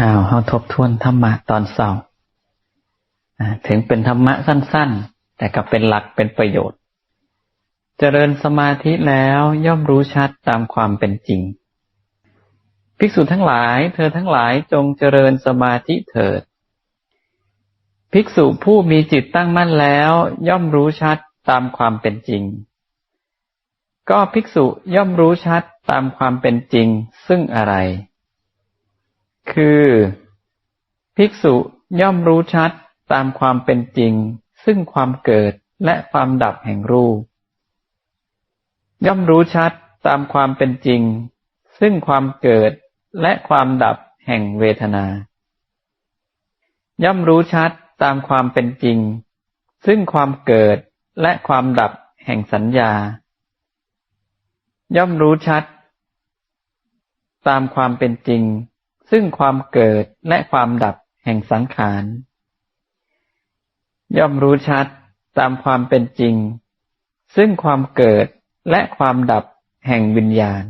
อ้าวเราทบทวนธรรมะตอนเศร้าอ่าถึงเป็นธรรมะสั้น ๆ แต่ก็เป็นหลักเป็นประโยชน์ เจริญสมาธิแล้วย่อมรู้ชัดตามความเป็นจริง ภิกษุทั้งหลาย เธอทั้งหลายจงเจริญสมาธิเถิด ภิกษุผู้มีจิตตั้งมั่นแล้ว ย่อมรู้ชัดตามความเป็นจริง ก็ภิกษุย่อมรู้ชัดตามความเป็นจริงซึ่งอะไร คือ ภิกษุย่อมรู้ชัดตามความเป็นจริง ซึ่งความเกิดและความดับแห่งรูป ย่อมรู้ชัดตามความเป็นจริง ซึ่งความเกิดและความดับแห่งเวทนา ย่อมรู้ชัดตามความเป็นจริง ซึ่งความเกิดและความดับแห่งสัญญา ย่อมรู้ชัด ตามความเป็นจริง ซึ่งความเกิดและความดับแห่งสังขาร ย่อมรู้ชัดตามความเป็นจริง ซึ่งความเกิดและความดับแห่งวิญญาณ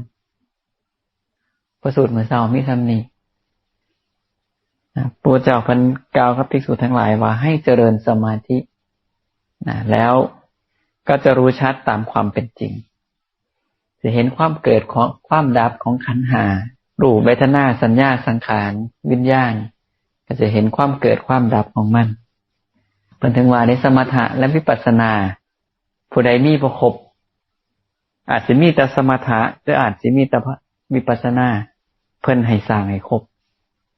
ประสูตรเหมือนเศร้ามิทำนี้ปูเจ้าพันกาวกับภิกษุทั้งหลายว่าให้เจริญสมาธินะแล้วก็จะรู้ชัดตามความเป็นจริง จะเห็นความเกิดของความดับของขันหา รูปเวทนาสัญญาสังขารวิญญาณ ก็จะเห็นความเกิดความดับของมันเป็นถึงว่าในสมถะและวิปัสสนา ผู้ใดมีประคบอาจจะมีแต่สมถะหรืออาจจะมีแต่วิปัสสนา เพิ่นให้สร้างให้ครบ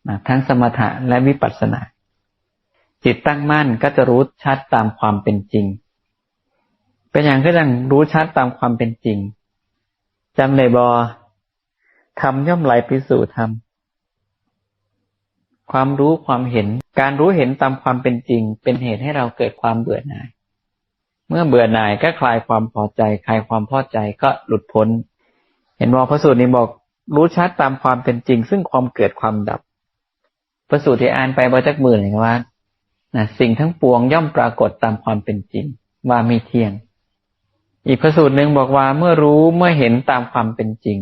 นะทั้งสมถะและวิปัสสนา จิตตั้งมั่นก็จะรู้ชัดตามความเป็นจริง เป็นอย่างก็ยังรู้ชัดตามความเป็นจริงจำในบอ ทำย่อมไหลไปสู่ธรรม ความรู้ความเห็น การรู้เห็นตามความเป็นจริง เป็นเหตุให้เราเกิดความเบื่อหน่าย เมื่อเบื่อหน่ายก็คลายความพอใจ คลายความพอใจก็หลุดพ้น เห็นว่าพระสูตรนี้บอก รู้ชัดตามความเป็นจริง ซึ่งความเกิดความดับ พระสูตรที่อ่านไปบาจักมื่นเลยว่านะสิ่งทั้งปวงย่อมปรากฏตามความเป็นจริง ว่าไม่เที่ยง อีกพระสูตรหนึ่งบอกว่าเมื่อรู้เมื่อเห็นตามความเป็นจริง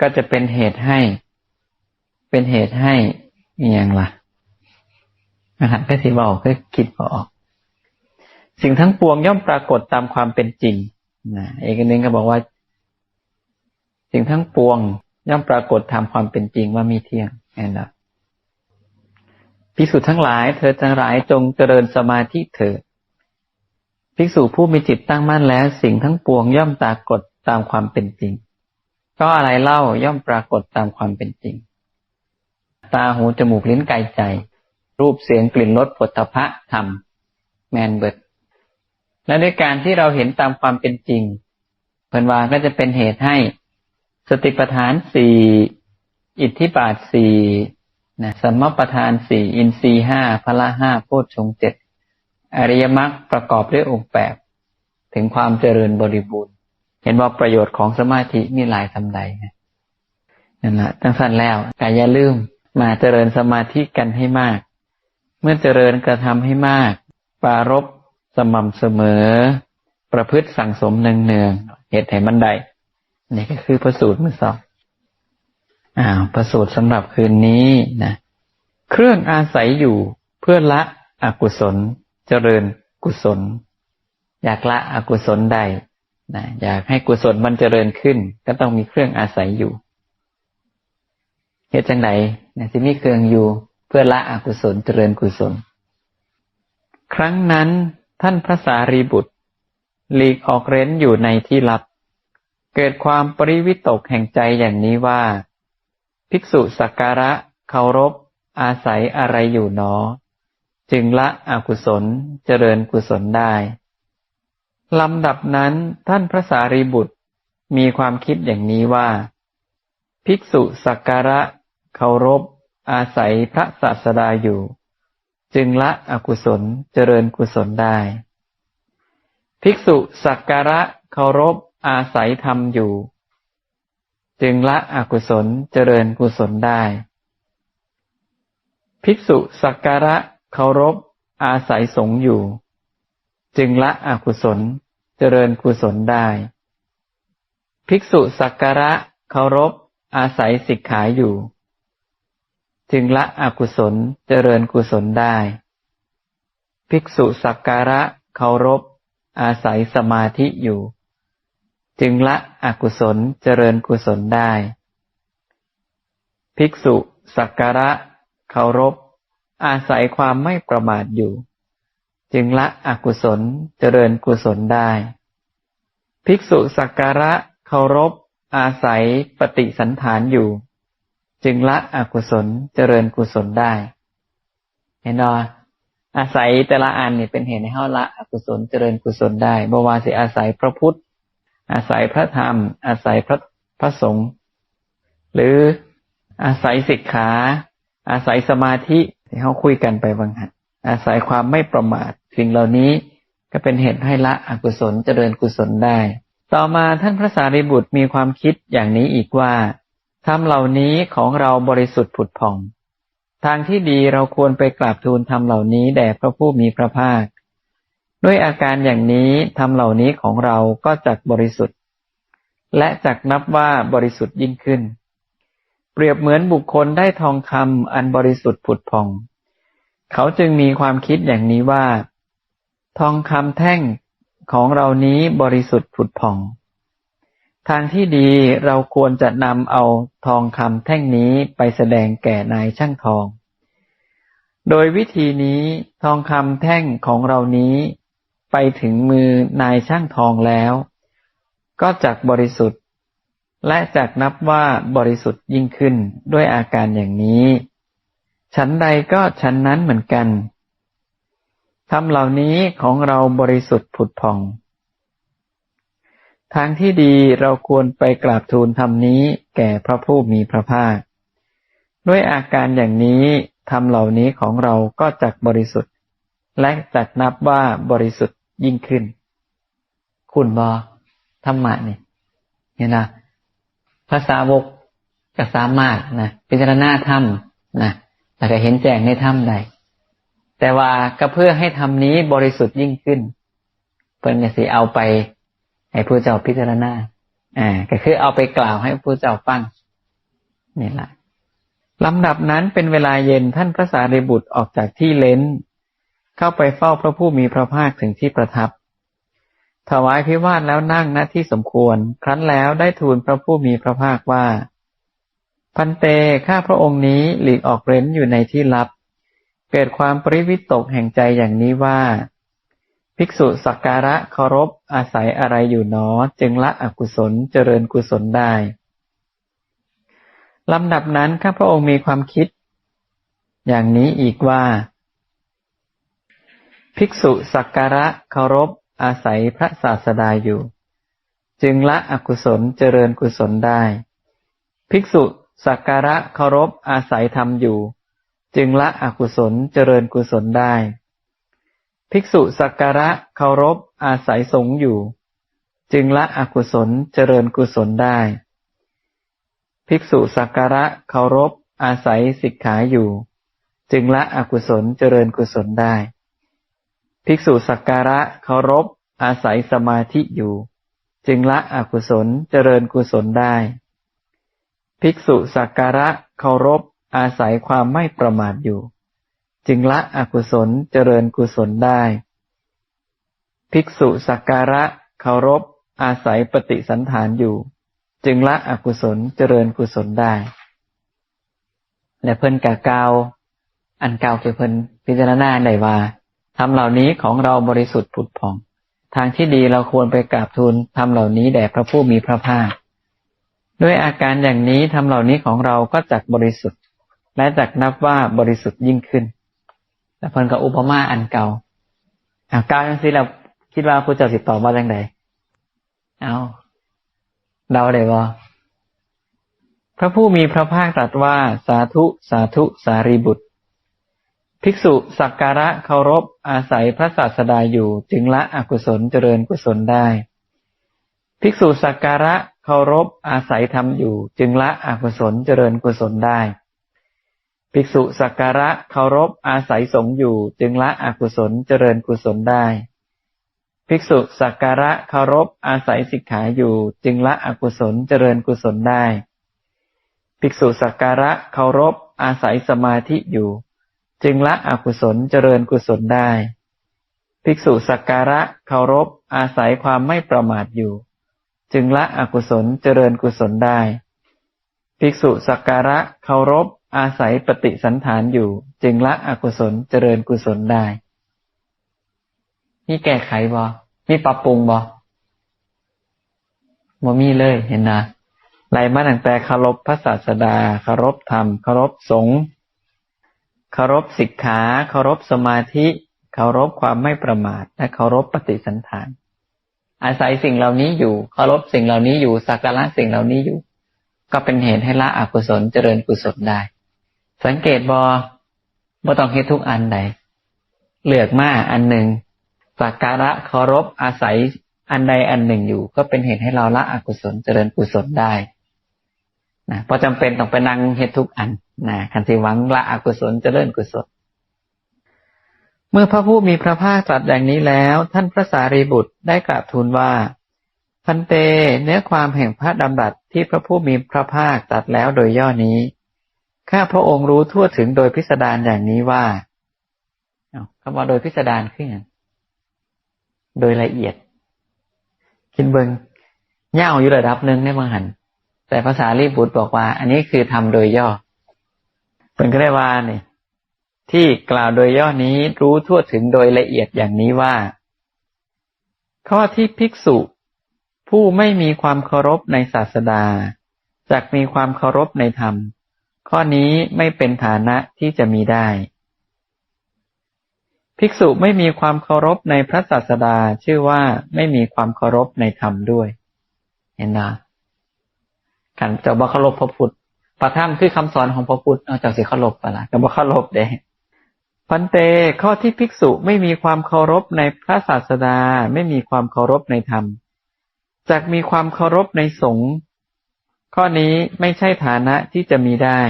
ก็จะเป็นเหตุให้ เป็นเหตุให้มีอย่างละนะฮะก็สิบอกก็คิดออก สิ่งทั้งปวงย่อมปรากฏตามความเป็นจริงนะเอกนึงก็บอกว่า สิ่งทั้งปวงย่อมปรากฏตามความเป็นจริงว่ามีเที่ยงนั่นแหละภิกษุทั้งหลาย เธอทั้งหลายจงเจริญสมาธิเถิดภิกษุผู้มีจิตตั้งมั่นแล้ว สิ่งทั้งปวงย่อมปรากฏตามความเป็นจริง ก็อะไรเล่าย่อมปรากฏตามความเป็นจริง ตาหูจมูกลิ้นกายใจ รูปเสียงกลิ่นรสผลทพะธรรม แมนเบิดและด้วยการที่เราเห็นตามความเป็นจริงเพิ่นวาก็จะเป็นเหตุให้สติปัฏฐานสี่อิทธิบาทสี่นะสัมมาประธานสี่อินทรีห้าพละห้าโพชฌงเจ็ดอริยมรรคประกอบด้วยองค์แปดถึงความเจริญบริบูรณ์ เห็นว่าประโยชน์ของสมาธิมีหลายทำใดนะนั่นแหละตั้งสั้นแล้วกายอย่าลืมมาเจริญสมาธิกันให้มาก เมื่อเจริญกระทำให้มาก ปารบสม่ำเสมอ ประพฤติสั่งสมเนืองๆเหตุแห่งบันไดนี่ก็คือพระสูตรมือสองอ้าวประสูตรสำหรับคืนนี้นะเครื่องอาศัยอยู่เพื่อละอกุศล เจริญกุศล อยากละอกุศลใด นะอยากให้กุศลมันเจริญขึ้น ก็ต้องมีเครื่องอาศัยอยู่เหตุจังไดนะที่มีเครื่องอยู่เพื่อละอกุศลเจริญกุศล ครั้งนั้นท่านพระสารีบุตร หลีกออกเร้นอยู่ในที่ลับ เกิดความปริวิตกแห่งใจอย่างนี้ว่า ภิกษุสักการะเคารพ อาศัยอะไรอยู่เนอ จึงละอกุศลเจริญกุศลได้ ลำดับนั้นท่านพระสารีบุตรมีความคิดอย่างนี้ว่า ภิกษุสักการะเคารพ อาศัยพระศาสดาอยู่ จึงละอกุศลเจริญกุศลได้ ภิกษุสักการะเคารพ อาศัยธรรมอยู่ จึงละอกุศลเจริญกุศลได้ ภิกษุสักการะเคารพ อาศัยสงอยู่ จึงละอกุศลเจริญกุศลได้ ภิกษุสักการะเคารพ อาศัยสิกขาอยู่ จึงละอกุศลเจริญกุศลได้ ภิกษุสักการะเคารพ อาศัยสมาธิอยู่ จึงละอกุศลเจริญกุศลได้ ภิกษุสักการะเคารพ อาศัยความไม่ประมาทอยู่ จึงละอกุศลเจริญกุศลได้ ภิกษุสักการะเคารพ อาศัยปฏิสันฐานอยู่ จึงละอกุศลเจริญกุศลได้ เห็นไหมอาศัยแต่ละอันนี่เป็นเหตุให้เฮาละอกุศลเจริญกุศลได้บ่ว่าสิอาศัยพระพุทธ อาศัยพระธรรม อาศัยพระพระสงฆ์หรืออาศัยศิกขา อาศัยสมาธิที่เขาคุยกันไปบางหัน อาศัยความไม่ประมาทสิ่งเหล่านี้ก็เป็นเหตุให้ละอกุศลเจริญกุศลได้ ต่อมาท่านพระสารีบุตรมีความคิดอย่างนี้อีกว่าธรรมเหล่านี้ของเราบริสุทธิ์ผุดผ่อง ทางที่ดีเราควรไปกราบทูลธรรมเหล่านี้แด่พระผู้มีพระภาค ด้วยอาการอย่างนี้ธรรมเหล่านี้ของเราก็จักบริสุทธิ์ และจักนับว่าบริสุทธิ์ยิ่งขึ้น เปรียบเหมือนบุคคลได้ทองคำอันบริสุทธิ์ผุดผ่อง เขาจึงมีความคิดอย่างนี้ว่า ทองคำแท่งของเรานี้บริสุทธิ์ผุดผ่อง ทางที่ดีเราควรจะนำเอาทองคำแท่งนี้ไปแสดงแก่นายช่างทอง โดยวิธีนี้ทองคำแท่งของเรานี้ ไปถึงมือนายช่างทองแล้ว ก็จักบริสุทธิ์ และจักนับว่าบริสุทธิ์ยิ่งขึ้นด้วยอาการอย่างนี้ ฉันใดก็ฉันนั้นเหมือนกันธรรมเหล่านี้ของเราบริสุทธิ์ผุดผ่อง ทางที่ดีเราควรไปกราบทูลธรรมนี้แก่พระผู้มีพระภาค ด้วยอาการอย่างนี้ธรรมเหล่านี้ของเราก็จักบริสุทธิ์ และจักนับว่าบริสุทธิ์ยิ่งขึ้น คุณบอธรรมะนี่เนี่ยนะภาษาวกก็สามารถนะพิจารณาธรรมนะ แล้วก็เห็นแจ้งในธรรมใดแต่ว่าก็เพื่อให้ธรรมนี้บริสุทธิ์ยิ่งขึ้น เพิ่นจะสิเอาไปให้ผู้เจ้าพิจารณาอ่าก็คือเอาไปกล่าวให้ผู้เจ้าฟังนี่แหละลำดับนั้นเป็นเวลาเย็นท่านพระสารีบุตรออกจากที่เลนเข้าไปเฝ้าพระผู้มีพระภาคถึงที่ประทับ ถวายพิวาทแล้วนั่งณที่สมควร ครั้นแล้วได้ทูลพระผู้มีพระภาคว่า พันเตข้าพระองค์นี้หลีกออกเร้นอยู่ในที่ลับ เกิดความปริวิตกแห่งใจอย่างนี้ว่า ภิกษุสักการะเคารพอาศัยอะไรอยู่หนอ จึงละอกุศลเจริญกุศลได้ลำดับนั้นข้าพระองค์มีความคิด อย่างนี้อีกว่า ภิกษุสักการะเคารพอาศัยพระศาสดาอยู่ จึงละอกุศลเจริญกุศลได้ ภิกษุ สักการะเคารพอาศัยธรรมอยู่ จึงละอกุศลเจริญกุศลได้ ภิกษุสักการะเคารพอาศัยสงอยู่ จึงละอกุศลเจริญกุศลได้ ภิกษุสักการะเคารพอาศัยสิกขาอยู่ จึงละอกุศลเจริญกุศลได้ ภิกษุสักการะเคารพอาศัยสมาธิอยู่ จึงละอกุศลเจริญกุศลได้ ภิกษุสักการะเคารพ อาศัยความไม่ประมาทอยู่ จึงละอกุศลเจริญกุศลได้ ภิกษุสักการะเคารพ อาศัยปฏิสันฐานอยู่ จึงละอกุศลเจริญกุศลได้ และเพิ่นกะกาวอันเก่าคือเพิ่นพิจารณาได้ว่าทำเหล่านี้ของเราบริสุทธิ์ผุดผ่อง ทางที่ดีเราควรไปกราบทูลทำเหล่านี้แด่พระผู้มีพระภาค ด้วยอาการอย่างนี้ทำเหล่านี้ของเราก็จักบริสุทธิ์ และจักนับว่าบริสุทธิ์ยิ่งขึ้นและเพิ่นกับอุปมาอันเก่าอากาวยังสิเราคิดว่าผู้เจ้าสิตอบว่าจังไดเอาเดาได้บ่พระผู้มีพระภาคตรัสว่าสาธุสาธุสารีบุตร ภิกษุสักการะเคารพอาศัยพระศาสดาอยู่จึงละอกุศลเจริญกุศลได้ ภิกษุสักการะ เคารพอาศัยธรรมอยู่ จึงละอกุศลเจริญกุศลได้ ภิกษุสักการะเคารพอาศัยสงอยู่ จึงละอกุศลเจริญกุศลได้ ภิกษุสักการะเคารพอาศัยสิกขาอยู่ จึงละอกุศลเจริญกุศลได้ ภิกษุสักการะเคารพอาศัยสมาธิอยู่ จึงละอกุศลเจริญกุศลได้ ภิกษุสักการะเคารพอาศัยความไม่ประมาทอยู่ จึงละอกุศลเจริญกุศลได้ ภิกษุสักการะเคารพ อาศัยปฏิสันฐานอยู่ จึงละอกุศลเจริญกุศลได้มีแก้ไขบ่มีปรับปรุงบ่บ่มีเลยเห็นนะไล่มาตั้งแต่เคารพพระศาสดาเคารพธรรมเคารพสงฆ์เคารพสิกขาเคารพสมาธิ เคารพความไม่ประมาทและเคารพปฏิสันฐาน อาศัยสิ่งเหล่านี้อยู่เคารพสิ่งเหล่านี้อยู่สักการะสิ่งเหล่านี้อยู่ ก็เป็นเหตุให้ละอกุศลเจริญกุศลได้ สังเกตบอบ่ต้องเฮ็ดทุกอันใดเลือกมาอันหนึ่งสักการะเคารพอาศัยอันใดอันหนึ่งอยู่ ก็เป็นเหตุให้เราละอกุศลเจริญกุศลได้นะพอจำเป็นต้องไปนั่งเฮ็ดทุกอันนะคันที่หวังละอกุศลเจริญกุศล เมื่อพระผู้มีพระภาคตรัสอย่างนี้แล้ว ท่านพระสารีบุตรได้กราบทูลว่า พันเตเนื้อความแห่งพระดำรัสที่พระผู้มีพระภาคตรัสแล้วโดยย่อนี้ ข้าพระองค์รู้ทั่วถึงโดยพิสดารอย่างนี้ว่าคำว่าโดยพิสดารขึ้นโดยละเอียด คิดเบิงเย่าอยู่ระดับหนึ่งในบางหัน แต่ภาษาลีบุตรบอกว่า อันนี้คือทำโดยย่อเป็นก็ได้ว่านี่ ที่กล่าวโดยย่อนี้รู้ทั่วถึงโดยละเอียดอย่างนี้ว่า ข้อที่ภิกษุ ผู้ไม่มีความเคารพในศาสดาจากมีความเคารพในธรรม ข้อนี้ไม่เป็นฐานะที่จะมีได้ ภิกษุไม่มีความเคารพในพระศาสดาชื่อว่าไม่มีความเคารพในธรรมด้วย เห็นนะขันจะบ่เคารพพระพุทธพระธรรมคือคำสอนของพระพุทธเอาจากสิเคารพปะละก็บ่เคารพเด้ พันเต ข้อที่ภิกษุไม่มีความเคารพในพระศาสดา ไม่มีความเคารพในธรรมจากมีความเคารพในสงฆ์ข้อนี้ไม่ใช่ฐานะที่จะมีได้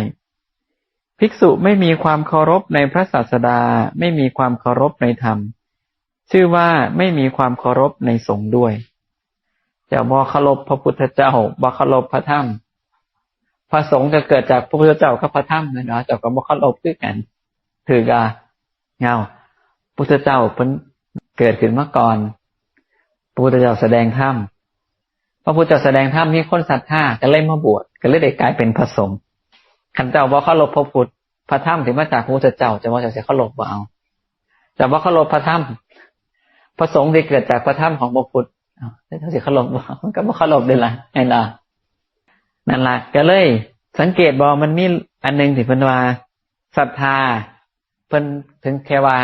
ภิกษุไม่มีความเคารพในพระศาสดา ไม่มีความเคารพในธรรม ชื่อว่าไม่มีความเคารพในสงฆ์ด้วยจะบอเคารพพระพุทธเจ้าบอเคารพพระธรรมพระสงฆ์จะเกิดจากพระพุทธเจ้ากับพระธรรมนะเนาะแต่ก็บอเคารพด้วยกัน ถือกา เงาพุทธเจ้าเพิ่นเกิดขึ้นมาก่อนพระพุทธเจ้าแสดงธรรมพระพุทธเจ้าแสดงธรรมมีคนศรัทธาก็เลยมาบวชก็เลยได้กลายเป็นพระสงฆ์ขันเจ้าว่าเขาลบพระพุทธพระธรรมถึงมาจากพระพุทธเจ้าจะว่าจะเสียเขาลบว่าเอาแต่ว่าเขาลบพระธรรมพระสงฆ์ที่เกิดจากพระธรรมของพระพุทธถ้าเสียเขาลบว่ามันก็บ่เขาลบเลยล่ะไงล่ะนั่นล่ะก็เลย สังเกตบอกมันมีอันหนึ่งที่เพิ่นว่าศรัทธา เพิ่นถึงแค่ว่า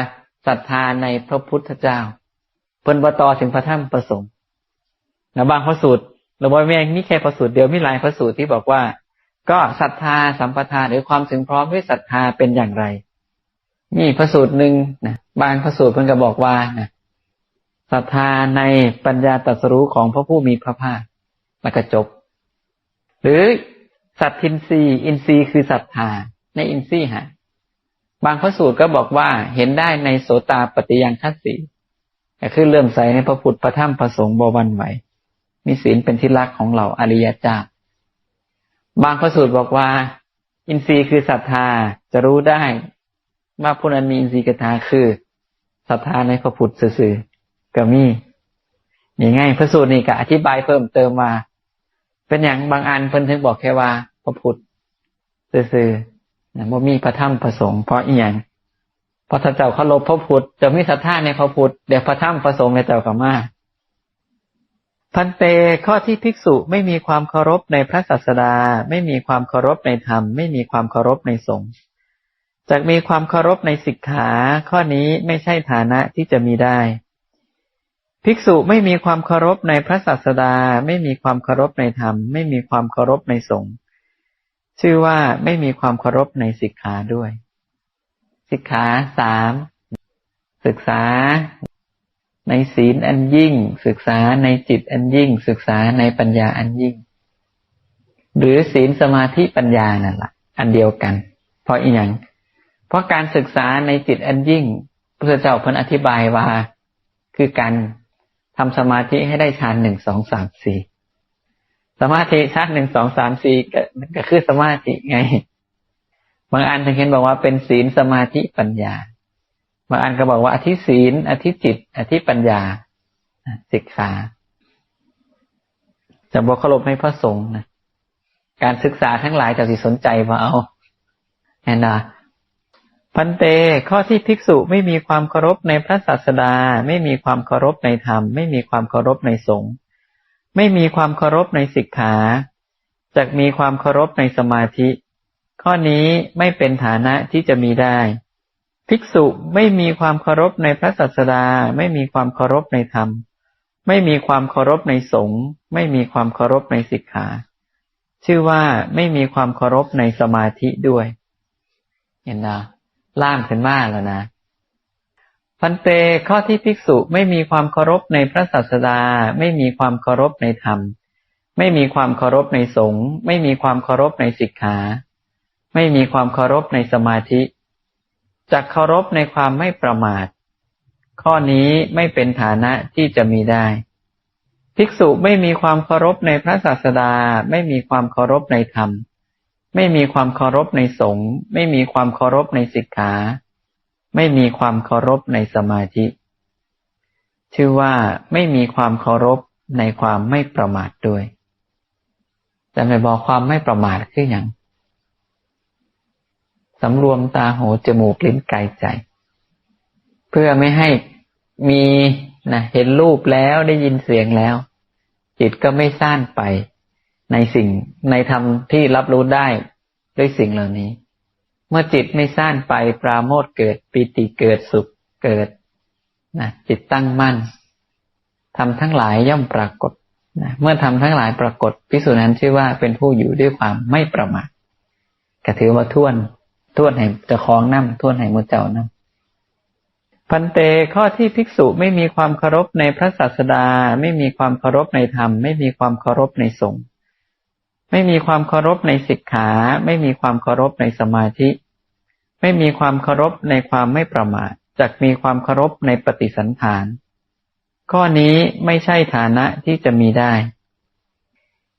ศรัทธาในพระพุทธเจ้า เพิ่นบต่อถึงพระธรรมประสงค์แล้วบางพระสูตรเราบอกแม่นี่แค่พระสูตรเดียวมีหลายพระสูตรที่บอกว่า ก็ศรัทธาสัมปทานหรือความถึงพร้อมด้วยศรัทธาเป็นอย่างไรนี่พระสูตรหนึ่งนะบางพระสูตรเพิ่งจะบอกว่านะศรัทธาในปัญญาตรัสรู้ของพระผู้มีพระภาคแล้วก็จบ หรือสัตทินรีอินทรีย์คือศรัทธาในอินทรีย์ฮะ บางพระสูตรก็บอกว่าเห็นได้ในโสตาปฏิยังคัสสีก็คือเริ่มใส่ในพระพุทธพระธรรมพระสงฆ์บวันไหว มีศีลเป็นที่รักของเราอริยเจ้าบางพระสูตรบอกว่า อินทรีย์คือศรัทธาจะรู้ได้ว่าผู้นั้นมีอินทรีย์กถาคือศรัทธาในพระพุทธสื่อก็มีอย่างง่ายพระสูตรนี่ก็อธิบายเพิ่มเติมมา เป็นอย่างบางอันเพิ่นถึงบอกแค่ว่า พระพุทธสื่อ นะว่มีพระธรรมพระสงฆ์เพราะอีหยังเพราะถ้าเจ้าเคารพพระพุทธจะมีศรัทธาในพระพุทธเดี๋ยวพระธรรมพระสงฆ์ในเจ้าก็มาพันเตข้อที่ภิกษุไม่มีความเคารพในพระศาสดา ไม่มีความเคารพในธรรม ไม่มีความเคารพในสงฆ์จากมีความเคารพในสิกขา ข้อนี้ไม่ใช่ฐานะที่จะมีได้ ภิกษุไม่มีความเคารพในพระศาสดา ไม่มีความเคารพในธรรม ไม่มีความเคารพในสงฆ์ ชื่อว่าไม่มีความเคารพในสิกขาด้วย สิกขาสามศึกษาในศีลอันยิ่ง ศึกษาในจิตอันยิ่ง ศึกษาในปัญญาอันยิ่ง หรือศีลสมาธิปัญญานั่นแหละอันเดียวกัน เพราะอีหยังเพราะการศึกษาในจิตอันยิ่งพระเจ้าพิ่นอธิบายว่า คือการทำสมาธิให้ได้ฌานหนึ่งสองสามสี่ มาธิชาติหนึ่งสองสามสี่ก็ก็คือสมาธิไง บางอันท่านเขียนบอกว่าเป็นศีลสมาธิปัญญา บางอันก็บอกว่าอธิศีล อธิจิต อธิปัญญาศึกษาจะบอกเคารพให้พระสงฆ์นะการศึกษาทั้งหลายจะสิสนใจว่าเอาแน่นะพันเต ข้อที่ภิกษุไม่มีความเคารพในพระศาสดา ไม่มีความเคารพในธรรม ไม่มีความเคารพในสงฆ์ ไม่มีความเคารพในสิกขาจะมีความเคารพในสมาธิ ข้อนี้ไม่เป็นฐานะที่จะมีได้ ภิกษุไม่มีความเคารพในพระศาสดา ไม่มีความเคารพในธรรม ไม่มีความเคารพในสงฆ์ไม่มีความเคารพในสิกขา ชื่อว่าไม่มีความเคารพในสมาธิด้วย เห็นนะล่ามขึ้นมาแล้วนะ พันเตข้อที่ภิกษุไม่มีความเคารพในพระศาสดา ไม่มีความเคารพในธรรม ไม่มีความเคารพในสงฆ์ไม่มีความเคารพในสิกขา ไม่มีความเคารพในสมาธิจะเคารพในความไม่ประมาท ข้อนี้ไม่เป็นฐานะที่จะมีได้ ภิกษุไม่มีความเคารพในพระศาสดา ไม่มีความเคารพในธรรม ไม่มีความเคารพในสงฆ์ไม่มีความเคารพในสิกขา ไม่มีความเคารพในสมาธิ ชื่อว่าไม่มีความเคารพในความไม่ประมาทด้วยจะไม่บอกความไม่ประมาทคืออย่างสำรวมตาหูจมูกลิ้นกายใจ เพื่อไม่ให้มีนะเห็นรูปแล้วได้ยินเสียงแล้ว จิตก็ไม่ซ่านไปในสิ่งในธรรมที่รับรู้ได้ด้วยสิ่งเหล่านี้ เมื่อจิตไม่ซ่านไปปราโมทเกิดปิติเกิดสุขเกิดนะจิตตั้งมั่นทำทั้งหลายย่อมปรากฏนะเมื่อทำทั้งหลายปรากฏพิสูจนั้นชื่อว่าเป็นผู้อยู่ด้วยความไม่ประมาทก็ถือว่าท่วนท่วนให้จะคล้องน้ำท่วนให้มุเจ้าน้ำพันเตข้อที่ภิกษุไม่มีความเคารพในพระศาสดา ไม่มีความเคารพในธรรม ไม่มีความเคารพในสงฆ์ไม่มีความเคารพในสิกขา ไม่มีความเคารพในสมาธิ ไม่มีความเคารพในความไม่ประมาทจักมีความเคารพในปฏิสันฐาน ข้อนี้ไม่ใช่ฐานะที่จะมีได้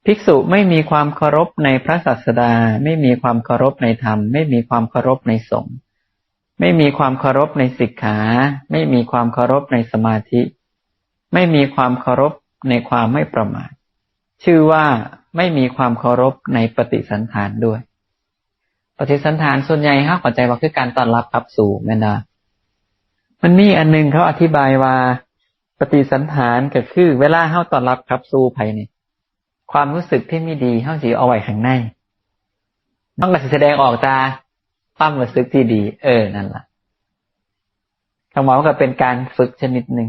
ภิกษุไม่มีความเคารพในพระศาสดา ไม่มีความเคารพในธรรม ไม่มีความเคารพในสงฆ์ไม่มีความเคารพในสิกขา ไม่มีความเคารพในสมาธิ ไม่มีความเคารพในความไม่ประมาทชื่อว่าไม่มีความเคารพในปฏิสันฐานด้วย ปฏิสันฐานส่วนใหญ่ห้าขอใจว่าคือการต้อนรับขับสู่แม่นามันมีอันนึงเขาอธิบายว่าปฏิสันฐานก็คือเวลาเข้าต้อนรับขับสู่ภายในความรู้สึกที่ไม่ดีเข้าสีเอาไว้ข้างในต้องกแสดงออกตาความรู้สึกที่ดี เออนั่นแหละคำว่าก็เป็นการฝึกชนิดหนึ่ง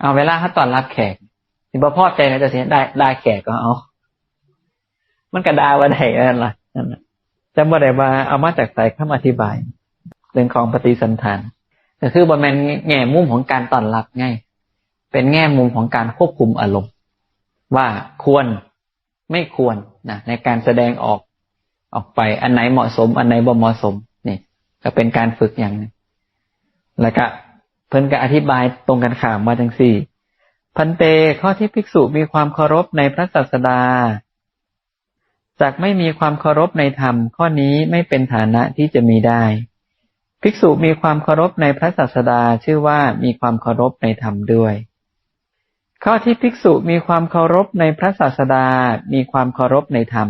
เอาเวลาเขาต้อนรับแขกสิบ่พอใจนะจะเสียได้ได้แขกก็เอา มันกระดาว่าได้นั่นละนั่นจะ บ่ได้ว่าเอามาจากสายคำอธิบาย เรื่องของปฏิสันทานก็คือบนแมนแง่มุมของการต้อนรับง่ายเป็นแง่มุมของการควบคุมอารมณ์ ว่าควรไม่ควรนะในการแสดงออกออกไปอันไหนเหมาะสม อันไหนบ่เหมาะสมนี่ก็เป็นการฝึกอย่างนึงแล้วก็เพิ่นก็อธิบายตรงกันข้ามมาจังสี่ พันเตข้อที่ภิกษุมีความเคารพในพระศาสดา จากไม่มีความเคารพในธรรม ข้อนี้ไม่เป็นฐานะที่จะมีได้ ภิกษุมีความเคารพในพระศาสดาชื่อว่ามีความเคารพในธรรมด้วย ข้อที่ภิกษุมีความเคารพในพระศาสดา มีความเคารพในธรรม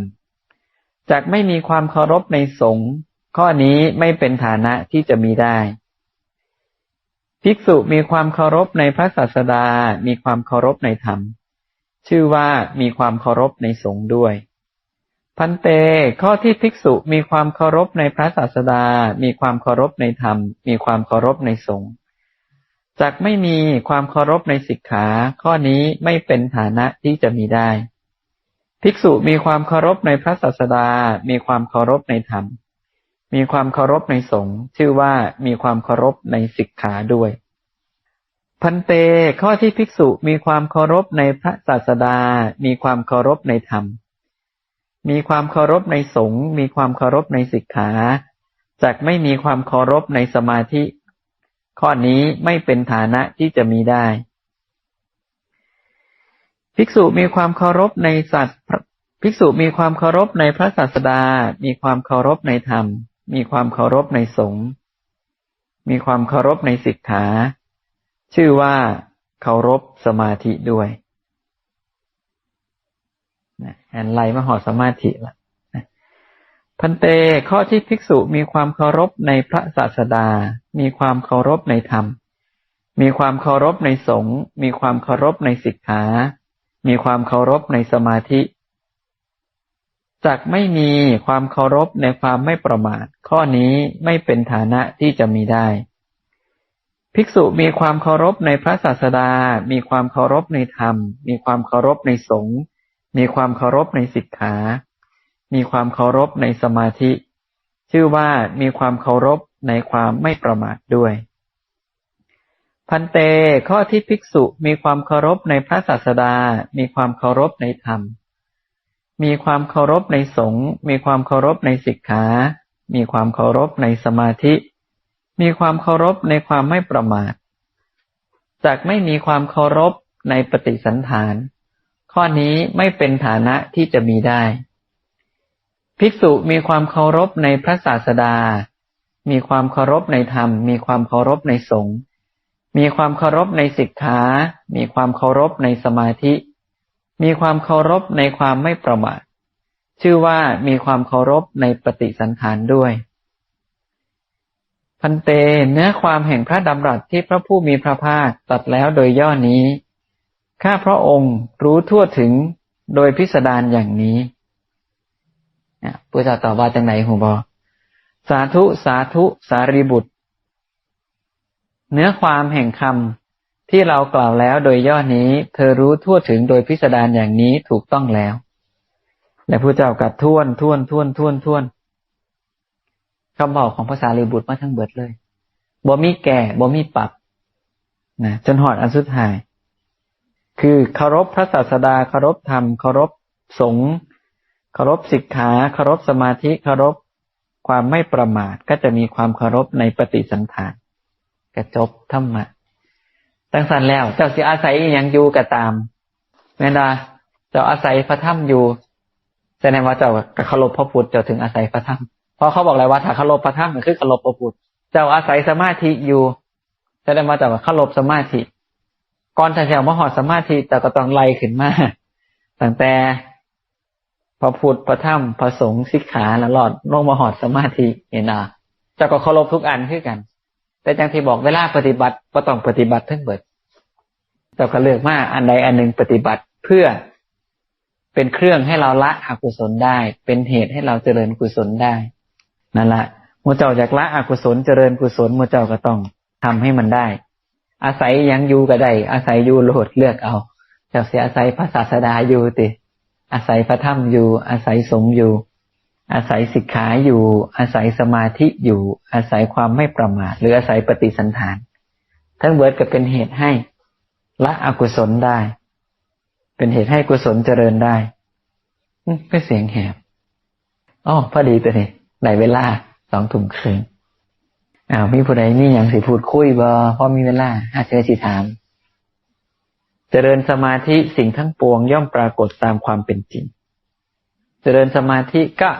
จากไม่มีความเคารพในสงฆ์ข้อนี้ไม่เป็นฐานะที่จะมีได้ ภิกษุมีความเคารพในพระศาสดา มีความเคารพในธรรม ชื่อว่ามีความเคารพในสงฆ์ด้วย พันเต ข้อที่ภิกษุมีความเคารพในพระศาสดา มีความเคารพในธรรม มีความเคารพในสงฆ์จากไม่มีความเคารพในสิกขา ข้อนี้ไม่เป็นฐานะที่จะมีได้ ภิกษุมีความเคารพในพระศาสดา มีความเคารพในธรรม มีความเคารพในสงฆ์ชื่อว่ามีความเคารพในสิกขาด้วย พันเต ข้อที่ภิกษุมีความเคารพในพระศาสดา มีความเคารพในธรรม มีความเคารพในสงฆ์มีความเคารพในสิกขาจากไม่มีความเคารพในสมาธิ ข้อนี้ไม่เป็นฐานะที่จะมีได้ ภิกษุมีความเคารพในสัตว์ภิกษุมีความเคารพในพระศาสดา มีความเคารพในธรรม มีความเคารพในสงฆ์มีความเคารพในสิกขา ชื่อว่าเคารพสมาธิด้วย อนไลมาหอดสมาธิละนะพันเตข้อที่ภิกษุมีความเคารพในพระศาสดา มีความเคารพในธรรม มีความเคารพในสงฆ์มีความเคารพในสิกขา มีความเคารพในสมาธิจักไม่มีความเคารพในความไม่ประมาท ข้อนี้ไม่เป็นฐานะที่จะมีได้ ภิกษุมีความเคารพในพระศาสดา มีความเคารพในธรรม มีความเคารพในสงฆ์ มีความเคารพในสิกขา มีความเคารพในสมาธิ ชื่อว่ามีความเคารพในความไม่ประมาทด้วย พันเตข้อที่ภิกษุมีความเคารพในพระศาสดา มีความเคารพในธรรม มีความเคารพในสงฆ์มีความเคารพในสิกขา มีความเคารพในสมาธิ มีความเคารพในความไม่ประมาทจากไม่มีความเคารพในปฏิสันฐาน ข้อนี้ไม่เป็นฐานะที่จะมีได้ ภิกษุมีความเคารพในพระศาสดา มีความเคารพในธรรม มีความเคารพในสงฆ์ มีความเคารพในสิกขา มีความเคารพในสมาธิ มีความเคารพในความไม่ประมาท ชื่อว่ามีความเคารพในปฏิสันฐานด้วย พันเตเนื้อความแห่งพระดำรัสที่พระผู้มีพระภาคตัดแล้วโดยย่อนี้ ข้าพระองค์รู้ทั่วถึงโดยพิสดารอย่างนี้พุทธตอบว่าจังไหนหูบอสาธุสาธุสารีบุตร เนื้อความแห่งคำที่เรากล่าวแล้วโดยย่อนี้ เธอรู้ทั่วถึงโดยพิสดารอย่างนี้ถูกต้องแล้ว และพระเจ้ากัดท่วนท่วนท่วนท่วนท่วนคำบอกของภาษาลีบุตรมาทั้งเบิดเลยบ่มีแก่บ่มีปรับนะจนหอดอันสุดท้าย คือเคารพพระศาสดาเคารพธรรมเคารพสงฆ์เคารพสิกขาเคารพสมาธิเคารพความไม่ประมาทก็จะมีความเคารพในปฏิสังขารกระจบธรรมะตั้งสันแล้ว เจ้าสิอาศัยอย่างอยู่ก็ตามแม่นดาเจ้าอาศัยพระธรรมอยู่แสดงว่าเจ้าเคารพพระพุทธเจ้าถึงอาศัยพระธรรมเพราะเขาบอกเลยว่าถ้าเคารพพระธรรมมันคือเคารพพระพุทธเจ้าอาศัยสมาธิอยู่แสดงว่าเจ้าเคารพสมาธิ ก่อนถ้าเจ้ามาหอดสมาธิเจ้าก็ต้องไล่ขึ้นมาตั้งแต่พระพุทธพระธรรมพระสงฆ์สิกขาแล้วหลอดลงมาหอดสมาธิเห็นอะเจ้าก็เคารพทุกอันคือกัน แต่จังที่บอกเวลาปฏิบัติก็ต้องปฏิบัติทั้งเบิดแต่ก็เลือกมาอันใดอันหนึ่งปฏิบัติเพื่อเป็นเครื่องให้เราละอกุศลได้ เป็นเหตุให้เราเจริญกุศลได้นั่นแหละมัวเจ้าจากละอกุศลเจริญกุศลมัวเจ้าก็ต้องทำให้มันได้ อาศัยยังอยู่ก็ได้ อาศัยอยู่โหลดเลือกเอาเจ้าเสียอาศัยพระศาสดาอยู่ติ อาศัยพระธรรมอยู่ อาศัยสงฆ์อยู่ อาศัยสิกขาอยู่ อาศัยสมาธิอยู่ อาศัยความไม่ประมาทหรืออาศัยปฏิสันฐาน ทั้งเบิดก็เป็นเหตุให้ละอกุศลได้ เป็นเหตุให้กุศลเจริญได้ไม่เสียงแหบอ๋อพอดีตัวนี้ไหนเวลาสองทุ่มครึ่ง อ้าวมีผู้ใดมีอย่างสิพูดคุยบ่พอมีเวลาอาเชิญสิถาม เจริญสมาธิสิ่งทั้งปวงย่อมปรากฏตามความเป็นจริง เจริญสมาธิก็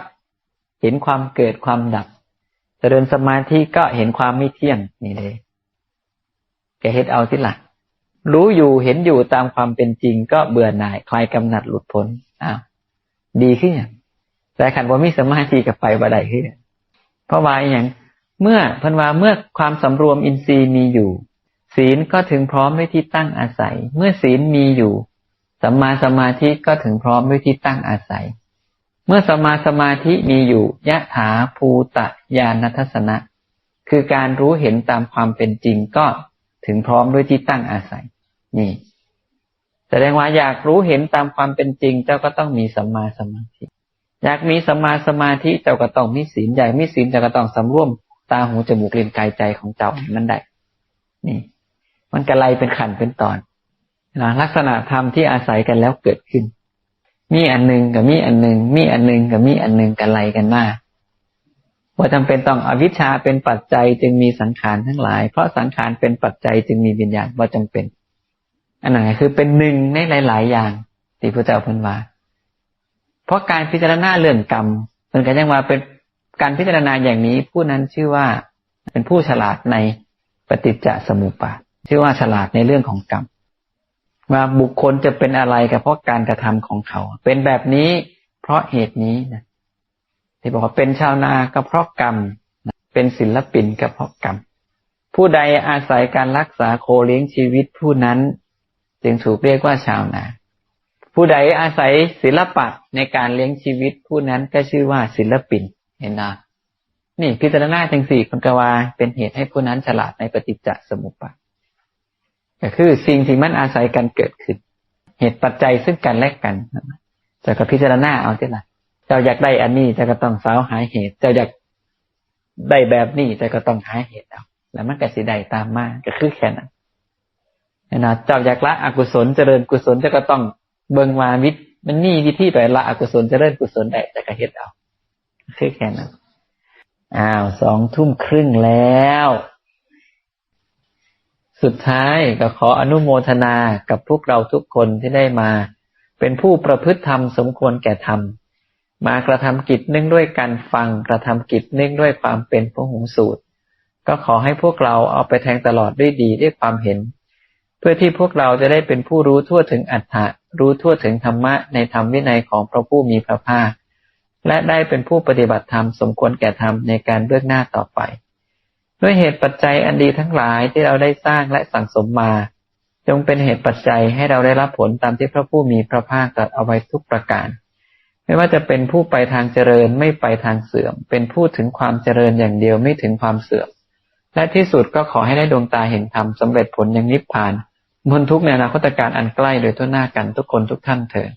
เห็นความเกิดความดับ เจริญสมาธิก็เห็นความไม่เที่ยงนี่เลยแกเฮ็ดเอาที่หลักรู้อยู่เห็นอยู่ตามความเป็นจริง ก็เบื่อหน่ายคลายกำหนัดหลุดพ้นอ้าวดีขึ้นแต่ขันว่ามีสมาธิกับไปบ่ได้ขึ้นเพราะว่าอย่าง เมื่อพันว่าเมื่อความสำรวมอินทรีย์มีอยู่ ศีลก็ถึงพร้อมด้วยที่ตั้งอาศัย เมื่อศีลมีอยู่สัมมาสมาธิก็ถึงพร้อมด้วยที่ตั้งอาศัย เมื่อสมาสมาธิมีอยู่ยะถาภูตะญาณทัศนะ คือการรู้เห็นตามความเป็นจริงก็ถึงพร้อมด้วยที่ตั้งอาศัย นี่ แสดงว่าอยากรู้เห็นตามความเป็นจริง เจ้าก็ต้องมีสัมมาสมาธิ อยากมีสัมมาสมาธิเจ้าก็ต้องมีศีลอยากมีศีลเจ้าก็ต้องสำรวม ตาหูจมูกลิ้นกายใจของเจ้ามันได้ นี่ มันกระไรเป็นขันเป็นตอนนะลักษณะธรรมที่อาศัยกันแล้วเกิดขึ้น มีอันหนึ่งกับมีอันหนึ่ง มีอันหนึ่งกับมีอันหนึ่งกันไรกันมากว่าจำเป็นต้องอวิชชาเป็นปัจจัยจึงมีสังขารทั้งหลาย เพราะสังขารเป็นปัจจัยจึงมีวิญญาณว่าจำเป็น อันไหนคือเป็นหนึ่งในหลาย ๆ อย่างที่พระเจ้าเพิ่นว่าเพราะการพิจารณาเรื่องกรรมเป็นกันยังว่าเป็น การพิจารณาอย่างนี้ผู้นั้นชื่อว่าเป็นผู้ฉลาดในปฏิจจสมุปบาทชื่อว่าฉลาดในเรื่องของกรรมว่าบุคคลจะเป็นอะไรก็เพราะการกระทำของเขา เป็นแบบนี้เพราะเหตุนี้นะที่บอกว่าเป็นชาวนาก็เพราะกรรมเป็นศิลปินก็เพราะกรรมผู้ใดอาศัยการรักษาโคเลี้ยงชีวิตผู้นั้น จึงถูกเรียกว่าชาวนา ผู้ใดอาศัยศิลปะในการเลี้ยงชีวิตผู้นั้นก็ชื่อว่าศิลปิน เห็นนะนี่พิจารณาทั้งสี่คนกวาเป็นเหตุให้ผู้นั้นฉลาดในปฏิจจสมุปบาทก็คือสิ่งที่มันอาศัยกันเกิดขึ้น เหตุปัจจัยซึ่งกันและกันจะก็พิจารณาเอาที่ละเจ้าอยากได้อันนี้จะก็ต้องสาวหาเหตุ เจ้าอยากได้แบบนี้จะก็ต้องหาเหตุเอาแล้วมันก็สิได้ตามมาก็คือแค่นั้นนะเจ้าอยากละอกุศลเจริญกุศลจะก็ต้องเบิงวาวิธมันนี่วิธีไปละอกุศลเจริญกุศลได้แต่ก็เฮ็ดเอา คือแค่นั้นอ้าวสองทุ่มครึ่งแล้ว สุดท้ายก็ขออนุโมทนากับพวกเราทุกคนที่ได้มา เป็นผู้ประพฤติธรรมสมควรแก่ธรรม มากระทำกิจเนื่องด้วยการฟังกระทำกิจเนื่องด้วยความเป็นพระหงสูตร ก็ขอให้พวกเราเอาไปแทงตลอดด้วยดีด้วยความเห็น เพื่อที่พวกเราจะได้เป็นผู้รู้ทั่วถึงอัฏฐะรู้ทั่วถึงธรรมะในธรรมวินัยของพระผู้มีพระภาค และได้เป็นผู้ปฏิบัติธรรมสมควรแก่ธรรมในการเบื้องหน้าต่อไป ด้วยเหตุปัจจัยอันดีทั้งหลายที่เราได้สร้างและสั่งสมมา จงเป็นเหตุปัจจัยให้เราได้รับผลตามที่พระผู้มีพระภาคตรัสเอาไว้ทุกประการ ไม่ว่าจะเป็นผู้ไปทางเจริญไม่ไปทางเสื่อม เป็นผู้ถึงความเจริญอย่างเดียวไม่ถึงความเสื่อม และที่สุดก็ขอให้ได้ดวงตาเห็นธรรมสำเร็จผลอย่างนิพพานมนทุกในอนาคตการอันใกล้โดยทั่วหน้ากันทุกคนทุกท่านเถิด